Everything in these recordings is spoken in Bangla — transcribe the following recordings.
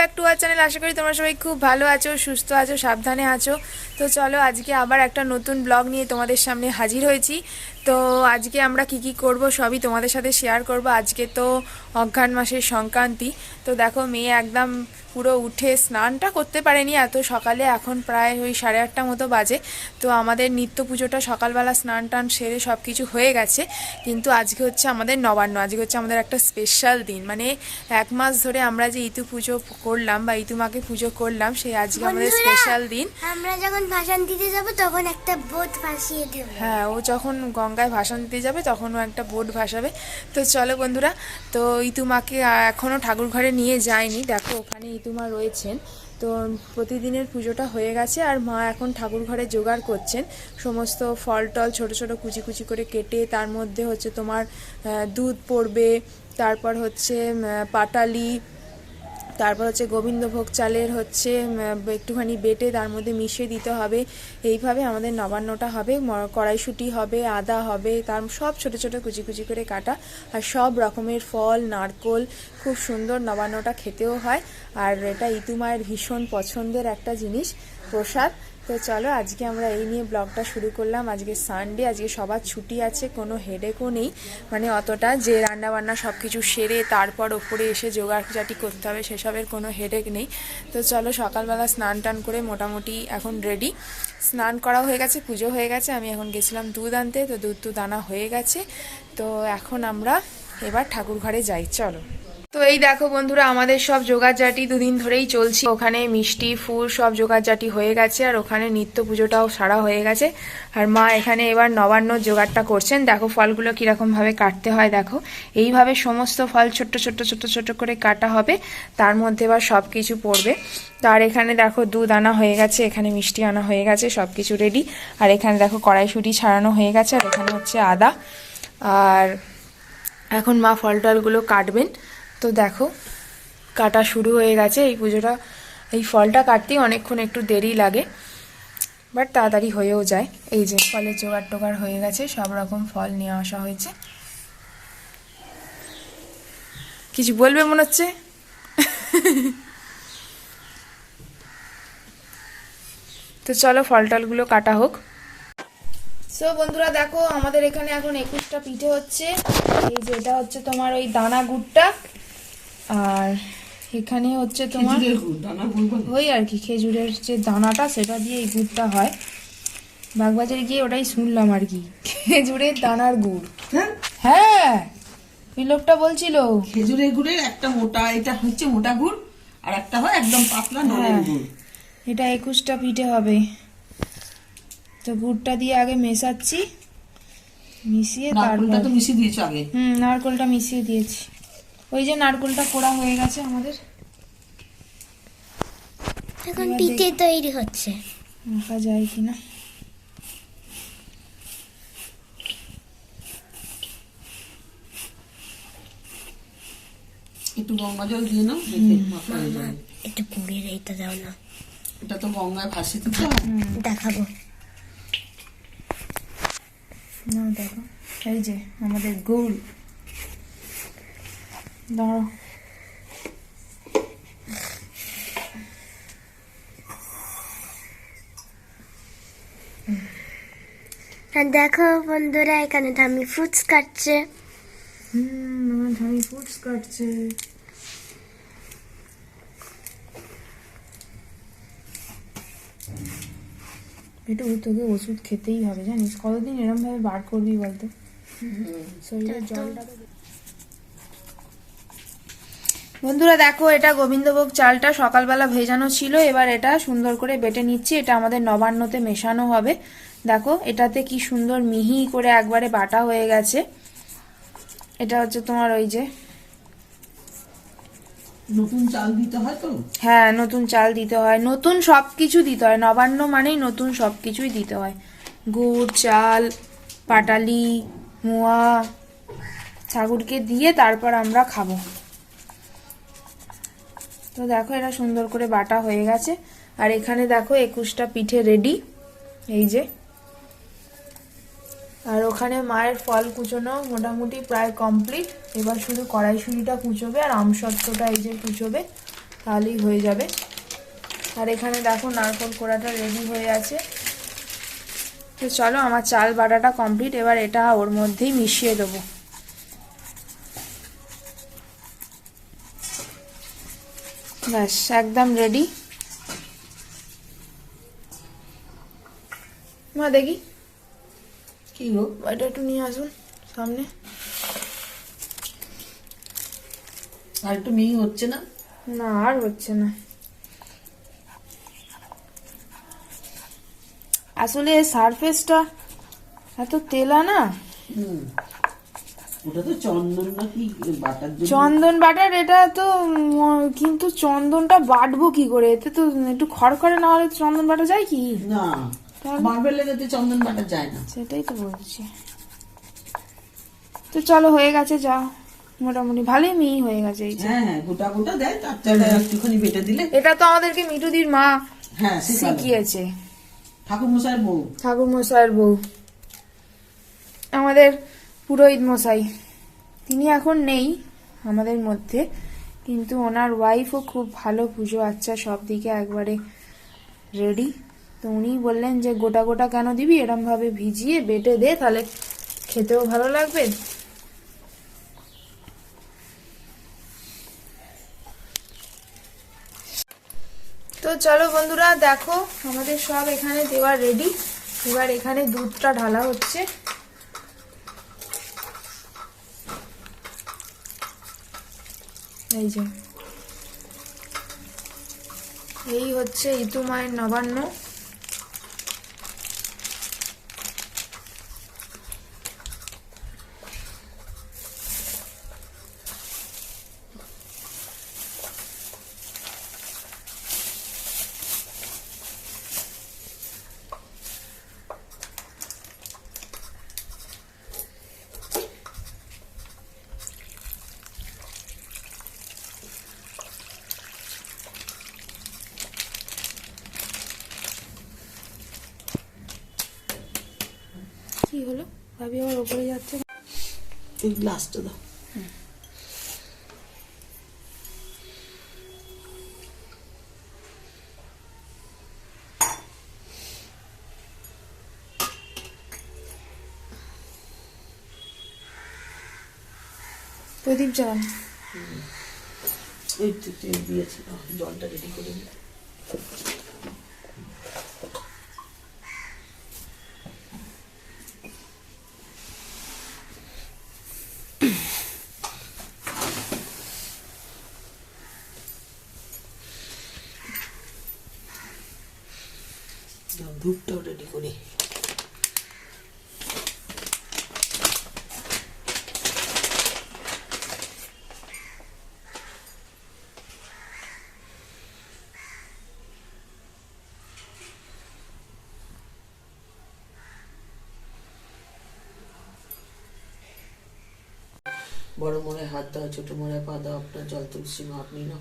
ব্যাক টু আর চ্যানেল আশা করি তোমরা সবাই খুব ভালো আছো, সুস্থ আছো, সাবধানে আছো। তো চলো আজকে আবার একটা নতুন ব্লগ নিয়ে তোমাদের সামনে হাজির হয়েছি। তো আজকে আমরা কি কি করব সবই তোমাদের সাথে শেয়ার করব। আজকে তো অজ্ঞান মাসের সংক্রান্তি। তো দেখো, মেয়ে একদম পুরো উঠে স্নানটা করতে পারেনি এত সকালে এখন প্রায় ওই সাড়ে আটটা মতো বাজে। তো আমাদের নিত্য পুজোটা সকালবেলা স্নান টান সেরে সব কিছু হয়ে গেছে। কিন্তু আজকে হচ্ছে আমাদের নবান্ন আজকে হচ্ছে আমাদের একটা স্পেশাল দিন। মানে এক মাস ধরে আমরা যে ইতু পুজো করলাম বা ইতু মাকে পুজো করলাম সেই আজকে আমাদের স্পেশাল দিন। আমরা যখন ভাষণ দিতে যাব তখন একটা বোট ভাসিয়ে দেব। হ্যাঁ ও যখন গঙ্গায় ভাষণ দিতে যাবে তখন ও একটা বোট ভাসাবে। তো চলো বন্ধুরা তো ইতুমাকে এখনও ঠাকুর ঘরে নিয়ে যায়নি। দেখো ওখানে ইতুমা রয়েছেন। তো প্রতিদিনের পুজোটা হয়ে গেছে আর মা এখন ঠাকুর ঘরে জোগাড় করছেন। সমস্ত ফল টল ছোটো ছোটো কুচি কুচি করে কেটে তার মধ্যে হচ্ছে তোমার দুধ পড়বে, তারপর হচ্ছে পাটালি তারপর হচ্ছে গোবিন্দভোগ চালের হচ্ছে একটুখানি বেটে তার মধ্যে মিশিয়ে দিতে হবে। এইভাবে আমাদের নবান্নটা হবে কড়াইশুটি হবে, আদা হবে, তার সব ছোট ছোট কুচি কুচি করে কাটা। আর সব রকমের ফল, নারকোল, খুব সুন্দর নবান্নটা খেতেও হয়। আর এটা ইতুমায়ের ভীষণ পছন্দের একটা জিনিস, প্রসাদ। তো চলো, আজকে আমরা এই নিয়ে ব্লগটা শুরু করলাম। আজকে সানডে আজকে সবার ছুটি আছে, কোনো হেডেকও নেই। মানে অতটা যে রান্নাবান্না সব কিছু সেরে তারপর ওপরে এসে জোগাড়জাটি করতে হবে, সেসবের কোনো হেডেক নেই। তো চলো, সকালবেলা স্নান টান করে মোটামুটি এখন রেডি স্নান করা হয়ে গেছে, পুজো হয়ে গেছে, আমি এখন গেছিলাম দুধ আনতে, তো দুধ টুধ আনা হয়ে গেছে। তো এখন আমরা এবার ঠাকুর ঘরে যাই, চলো। তো এই দেখো বন্ধুরা, আমাদের সব জোগাড়জাটি দুদিন ধরেই চলছে। ওখানে মিষ্টি, ফুল সব জোগাড়জাটি হয়ে গেছে, আর ওখানে নিত্য পুজোটাও সারা হয়ে গেছে। আর মা এখানে এবার নবান্ন জোগাড়টা করছেন। দেখো ফলগুলো কীরকম ভাবে কাটতে হয়, দেখো। এইভাবে সমস্ত ফল ছোট্ট ছোট্ট ছোট্ট ছোট্ট করে কাটা হবে, তার মধ্যে এবার সব কিছু পড়বে তার এখানে দেখো দুধ আনা হয়ে গেছে, এখানে মিষ্টি আনা হয়ে গেছে সব কিছু রেডি আর এখানে দেখো কড়াইশুঁটি ছাড়ানো হয়ে গেছে, আর এখানে হচ্ছে আদা। আর এখন মা ফল টলগুলো কাটবেন। তো দেখো, কাটা শুরু হয়ে গেছে। এই পুজোটা, এই ফলটা কাটতেই অনেকক্ষণ একটু দেরি লাগে বাট তাড়াতাড়ি হয়েও যায়। এই যে ফলের জোগাড় টোগাড় হয়ে গেছে, সব রকম ফল নিয়ে আসা হয়েছে। কিছু বলবে মনে হচ্ছে? তো চলো ফল টলগুলো কাটা হোক। সো বন্ধুরা দেখো, আমাদের এখানে এখন একুশটা পিঠে হচ্ছে। এই যে এটা হচ্ছে তোমার ওই দানা গুড়টা। আর এখানে হচ্ছে তোমার ওই আর কি খেজুরের যে দানাটা সেটা দিয়ে এই গুড়টা হয়। বাগবাজারে গিয়ে ওটাই শুনলাম আর কি খেজুরের দানার গুড়। হ্যাঁ? হ্যাঁ ওই লোকটা বলছিল। খেজুরের গুড়ের একটা মোটা এটা হচ্ছে মোটা গুড় আর একটা হয় একদম পাতলা নলেন হ্যাঁ। গুড়। এটা একুশটা পিঠে হবে। তো গুড়টা দিয়ে আগে মেশাচ্ছি মিশিয়ে তারপর তো মিশিয়ে দিয়েছ আগে। হুম নারকেলটা মিশিয়ে দিয়েছি। ওই যে নারকেলটা পোড়া হয়ে গেছে আমাদের। এখন পিঠে তৈরি হচ্ছে। রাখা যায় কিনা। একটু গঙ্গা জল দিয়ে নাও মাখা হয়ে যাবে। একটু পুড়িয়ে এইটা দাও না। এটা তো গঙ্গায় ভাসিয়ে দিতে দেখাবো। না দেখো। এই যে আমাদের গুড় আর দেখো বন্ধুরা এখানে ধামি ফ্রুটস কাটছে। হুম আমার ধামি ফুডস কাটছে। একটু তোকে ওষুধ খেতেই হবে জানিস? কতদিন এরম ভাবে বার করবি বলতো? শরীরের জলটা বন্ধুরা দেখো এটা গোবিন্দভোগ চালটা সকালবেলা ভেজানো ছিল এবার এটা সুন্দর করে বেটে নিচ্ছি। এটা আমাদের নবান্নতে মেশানো হবে। দেখো এটাতে কি সুন্দর মিহি করে একবারে বাটা হয়ে গেছে। এটা হচ্ছে তোমার ওই যে নতুন চাল দিতে হয় তো? হ্যাঁ নতুন চাল দিতে হয়। নতুন সব কিছু দিতে হয়। নবান্ন মানেই নতুন সব কিছুই দিতে হয়। গুড় চাল পাটালি মোয়া ছাগলকে দিয়ে তারপর আমরা খাব। তো দেখো এটা সুন্দর করে বাটা হয়ে গেছে। আর এখানে দেখো একুশটা পিঠে রেডি এই যে। আর ওখানে মায়ের ফল কুচোনো মোটামুটি প্রায় কমপ্লিট এবার শুধু কড়াইশুঁড়িটা কুচোবে আর আমসত্ত্বটা এই যে কুচোবে, তাহলেই হয়ে যাবে। আর এখানে দেখো নারকোল কোড়াটা রেডি হয়ে আছে। তো চলো আমার চাল বাটাটা কমপ্লিট এবার এটা ওর মধ্যেই মিশিয়ে দেবো। ব্যাস একদম রেডি মা দেখি। কি গো? এটা একটু নিয়ে আসুন সামনে। আর একটু মিহি হচ্ছে না? না আর হচ্ছে না। আসলে সারফেসটা এত তেলা না? হুম। ওটা তো চন্দন নাকি বাটার চন্দন বাটার এটা তো কিন্তু চন্দনটা বাটবো কি করে? এতে তো একটু খড়খড়ে না হলে চন্দন বাটা যায় কি? না চন্দন বাটা যায় না। সেটাই তো বলছি। তো চলো হয়ে গেছে যা। মোটামুটি ভালোই মিহি হয়ে গেছে এই হ্যাঁ হ্যাঁ গোটা গোটা দেয় তার একটুখানি বেটে দিলে। এটা তো আমাদেরকে মিটুদির মা হ্যাঁ শিখিয়েছে। ঠাকুর মশাইয়ের বউ। ঠাকুর মশাইয়ের বউ। আমাদের পুরোহিত মশাই। তিনি এখন নেই আমাদের মধ্যে, কিন্তু ওনার ওয়াইফও খুব ভালো পুজো আচ্ছা সব দিকে একবারে রেডি তো উনি বললেন যে, গোটা গোটা কেন দিবি? এরমভাবে ভিজিয়ে বেটে দে, তাহলে খেতেও ভালো লাগবে। তো চলো বন্ধুরা, দেখো, আমাদের সব এখানে দেওয়া রেডি এবার এখানে দুধটা ঢালা হচ্ছে। এই যে। এই হচ্ছে ইতু মায়ের নবান্ন কি হলো ভাবি আমার ওপরে যাচ্ছে। এই গ্লাসটা দাও। প্রদীপ জ্বালান। ওই তো তেল দিয়েছে। নাও, জলটা রেডি করে দিই দাও, ধূপটাও রেডি করি বড় মোড়ে হাত দাও ছোট মোড়ে পা দাও আপনার জল তুলসী মা আপনি না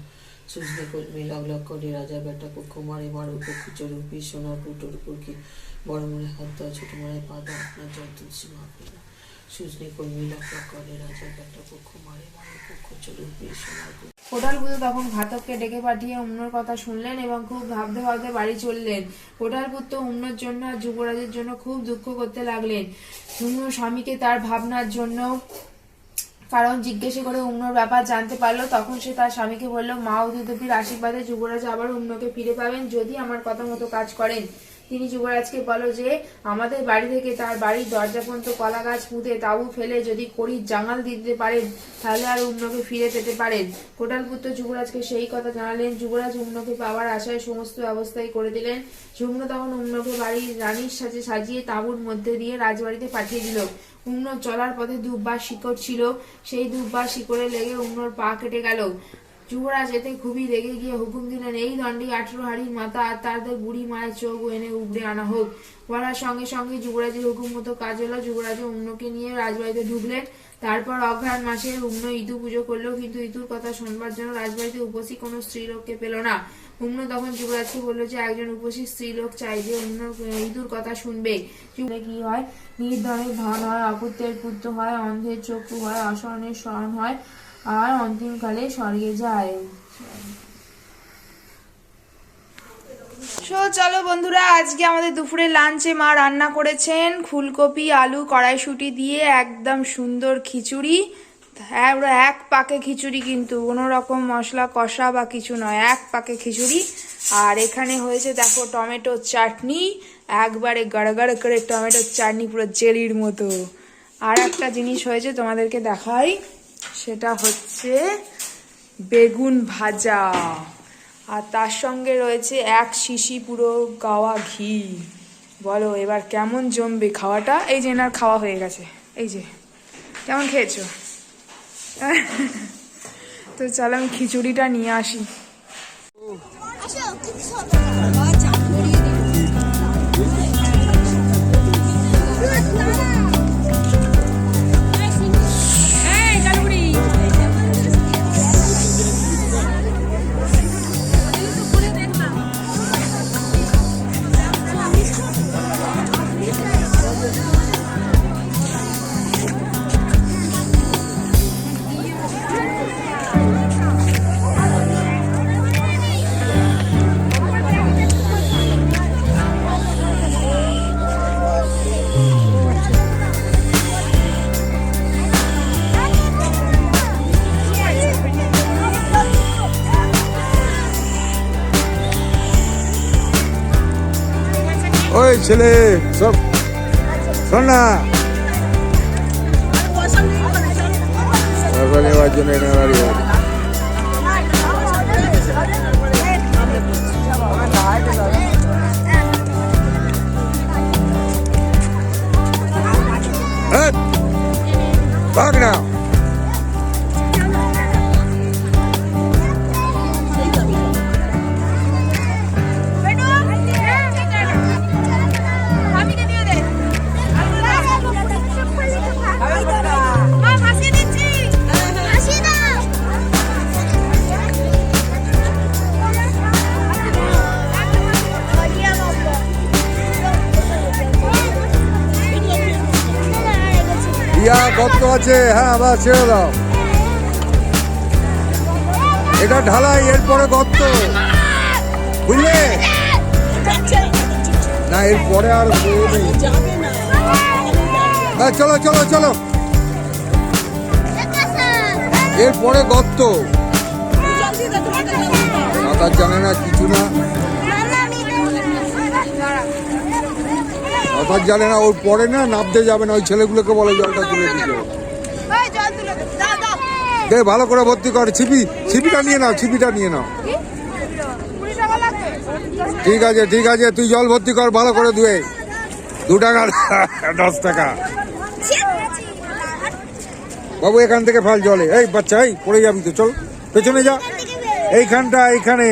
লাগ করে বেটা উপর বড় মোড়ে হাত দাও ছোট পা দাও আপনার জল তুলসী মা আপনি না সুজনে কলমি লাগ লাগ করে বেটা কোটাল পুজো তখন ঘাতককে ডেকে পাঠিয়ে উম্নর কথা শুনলেন এবং খুব ভাবতে ভাবতে বাড়ি চললেন। কোটাল পুত্র উম্নর জন্য আর যুবরাজের জন্য খুব দুঃখ করতে লাগলেন। উম্ন স্বামীকে তার ভাবনার জন্য কারণ জিজ্ঞেসে করে উম্নর ব্যাপার জানতে পারল, তখন সে তার স্বামীকে বলল, মা ও দুদপির আশীর্বাদে যুবরাজ আবার উম্নকে ফিরে পাবেন যদি আমার কথা মতো কাজ করেন। তিনি যুবরাজকে বলো যে, আমাদের বাড়ি থেকে তার বাড়ির দরজা পর্যন্ত কলা গাছ পুঁতে তাবু ফেলে যদি কড়ির জাঙাল দিতে পারেন, তাহলে আর উম্নকে ফিরে পেতে পারেন। কোটালপুত্র যুবরাজকে সেই কথা জানালেন। যুবরাজ উম্নকে পাওয়ার আশায় সমস্ত ব্যবস্থাই করে দিলেন। যুগ্ন তখন উম্নকে বাড়ির রানীর সাথে সাজিয়ে তাঁবুর মধ্যে দিয়ে রাজবাড়িতে পাঠিয়ে দিল। উম্ন চলার পথে দুব্বার শিকড় ছিল সেই দুব্বার শিকড়ে লেগে উম্নর পা কেটে গেল। যুবরাজ এতে খুবই রেগে গিয়ে হুকুম দিলেন, এই দণ্ডে আঠেরো হাড়ির মাথা আর তাদের বুড়ি মায়ের চোখ এনে উবড়ে আনা হোক। বলার সঙ্গে সঙ্গে যুবরাজের হুকুম মতো কাজ হলো যুবরাজ উম্নকে নিয়ে রাজবাড়িতে ঢুকলেন। তারপর অঘ্রাণ মাসে উম্ন ইতু পুজো করল কিন্তু ইতুর কথা শুনবার জন্য রাজবাড়িতে উপস্থিত কোনো স্ত্রীলোককে পেল না। উম্ন তখন যুবরাজকে বলল যে, একজন উপস্থিত স্ত্রীলোক চাই যে উম্ন ইতুর কথা শুনবে। কি হয়? নির্ধনের ধন হয়, অপুত্রের পুত্র হয়, অন্ধের চক্ষু হয় অসরণের স্মরণ হয়। আর অন্তিমকালে স্বর্গে যায়। সো চলো বন্ধুরা, আজকে আমাদের দুপুরে লাঞ্চে মা রান্না করেছেন, ফুলকপি, আলু, কড়াইশুটি দিয়ে একদম সুন্দর খিচুড়ি। হ্যাঁ ওরা এক পাকে খিচুড়ি কিন্তু, কোনো রকম মশলা কষা বা কিছু নয়, এক পাকে খিচুড়ি। আর এখানে হয়েছে দেখো টমেটো চাটনি, একবারে গাড়া করে টমেটোর চাটনি পুরো জেলির মতো। আর একটা জিনিস হয়েছে তোমাদেরকে দেখাই। সেটা হচ্ছে বেগুন ভাজা। আর তার সঙ্গে রয়েছে এক শিশি পুরো গাওয়া ঘি। বলো, এবার কেমন জমবে খাওয়াটা? এই যে এনার খাওয়া হয়ে গেছে। এই যে, কেমন খেয়েছো? তো চলো আমি খিচুড়িটা নিয়ে আসি। ওই ছেলে সব শোন না তারপরে নেওয়ার জন্য এনে বাড়ি বাড়ি। আছে হ্যাঁ আবার ছেড়ে দাও। এটা ঢালাই, এরপরে গর্ত। বুঝলে? না, এরপরে আর চলো চলো চলো। এরপরে গর্ত। সাঁতার জানে না কিছু না। সাঁতার জানে না, ওর পরে না নামতে যাবে না, ওই ছেলেগুলোকে বলে জলটা তুলে দিতে। দে ভালো করে ভর্তি কর ছিপি ছিপিটা নিয়ে নাও ছিপিটা নিয়ে নাও। ঠিক আছে ঠিক আছে তুই জল ভর্তি কর ভালো করে ধুয়ে। দু টাকা দশ টাকা। বাবু এখান থেকে ফাল জলে। এই বাচ্চা এই পড়ে যাবি তো চল পেছনে যা। এইখানটা এইখানে।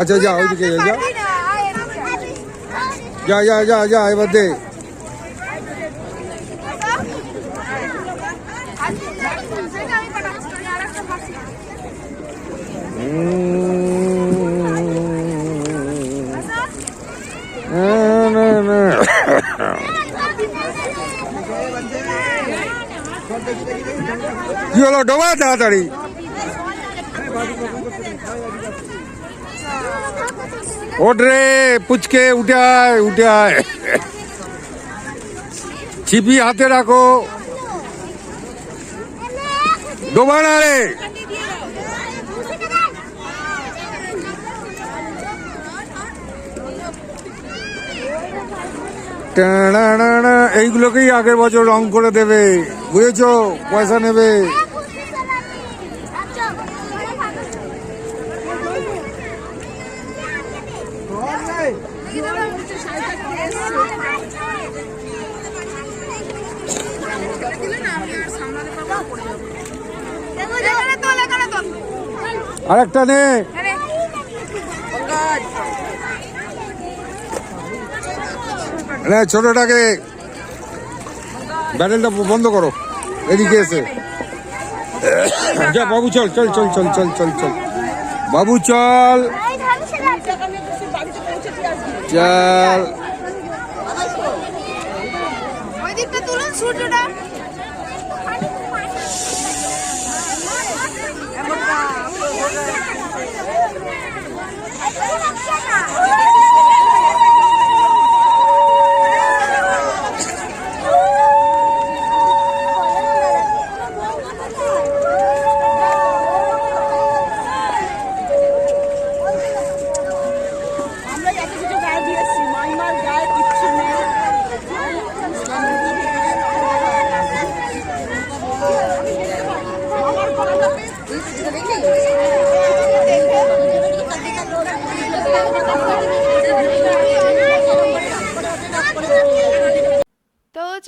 আচ্ছা যা ওইদিকে যা যা যা যা এবার দে না, না, না। কি হলো? ডোবা তাড়াতাড়ি। ওঠ পুচকে, উঠে আয় উঠে আয়। ছিপি হাতে রাখো। ডোবা না রে। এইগুলোকেই আগের বছর রং করে দেবে। বুঝেছ? পয়সা নেবে। আরেকটা নে। ছোটটাকে ব্যাটেলটা বন্ধ করো। এদিকে এসে। যা বাবু চল চল চল চল চল চল চল। বাবু চল। চল।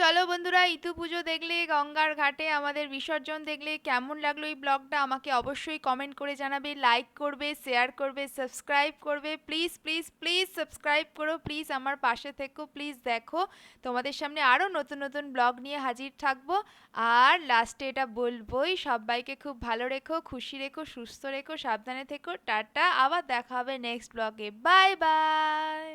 চলো বন্ধুরা, ইতু পুজো দেখলে, গঙ্গার ঘাটে আমাদের বিসর্জন দেখলে কেমন লাগল এই ব্লগটা আমাকে অবশ্যই কমেন্ট করে জানাবে লাইক করবে শেয়ার করবে সাবস্ক্রাইব করবে। প্লিজ প্লিজ প্লিজ সাবস্ক্রাইব করো প্লিজ আমার পাশে থেকো প্লিজ দেখো। তোমাদের সামনে আরও নতুন নতুন ব্লগ নিয়ে হাজির থাকব। আর লাস্টে এটা বলবোই, সবাইকে খুব ভালো রেখো, খুশি রেখো, সুস্থ রেখো, সাবধানে থেকো। টাটা, আবার দেখা হবে নেক্সট ব্লগে বাই বাই